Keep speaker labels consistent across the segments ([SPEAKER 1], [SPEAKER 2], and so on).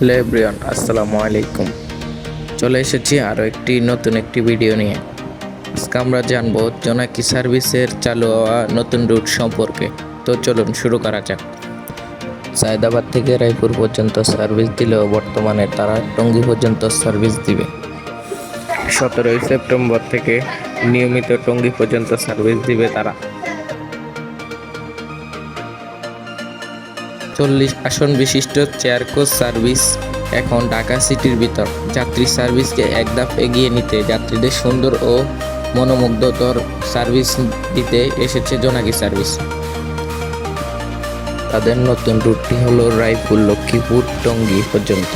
[SPEAKER 1] Hello everyone, আসসালামু আলাইকুম। চলে এসেছি আরও একটি নতুন একটি ভিডিও নিয়ে। আজকে আমরা জানব জোনাকি সার্ভিসের চালু হওয়া নতুন রুট সম্পর্কে। তো চলুন শুরু করা যাক। সায়দাবাদ থেকে রায়পুর পর্যন্ত সার্ভিস দিলেও বর্তমানে তারা টঙ্গী পর্যন্ত সার্ভিস দিবে। সতেরোই সেপ্টেম্বর থেকে নিয়মিত টঙ্গী পর্যন্ত সার্ভিস দিবে তারা। চল্লিশ আসন বিশিষ্ট চেয়ার কোচ সার্ভিস এখন ঢাকা সিটির ভিতর। যাত্রী সার্ভিসকে এক ধাপ এগিয়ে নিতে যাত্রীদের সুন্দর ও মনোমুগ্ধকর সার্ভিস দিতে এসেছে জোনাকি সার্ভিস। তাদের নতুন রুটটি হলো রায়পুর লক্ষ্মীপুর টঙ্গী পর্যন্ত।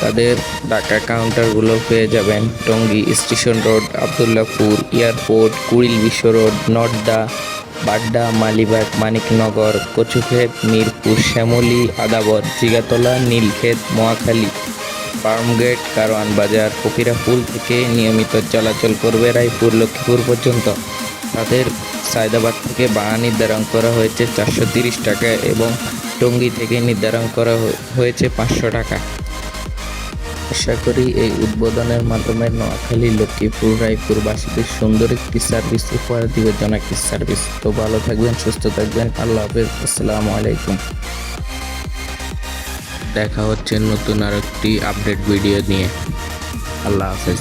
[SPEAKER 1] তাদের ঢাকা কাউন্টারগুলো পেয়ে যাবেন Tongi station road, Abdullahpur airport, Kuril Bishwa road, Nadda Badda Malibagh, Maniknagar Kachukhet Mirpur, Shyamoli, Adabor Jigatola Nilkhet, Mohakhali Farmgate Karwan Bazar, Fakirapool থেকে নিয়মিত চলাচল করবে রায়পুর, লক্ষ্মীপুর পর্যন্ত। তাদের সায়দাবাদ থেকে ভাড়া নির্ধারণ করা হয়েছে চারশো তিরিশ টাকা এবং টঙ্গী থেকে নির্ধারণ করা হয়েছে পাঁচশো টাকা। আশা করি এই উদ্বোধনের মাধ্যমে নোয়াখালী, লক্ষ্মীপুর রায়পুরবাসীদের সুন্দর একটি সার্ভিস উপহার দিবে একটি সার্ভিস তো ভালো থাকবেন, সুস্থ থাকবেন। আল্লাহ হাফেজ। আসসালামু আলাইকুম। দেখা হচ্ছে নতুন আর একটি আপডেট ভিডিও নিয়ে। আল্লাহ হাফেজ।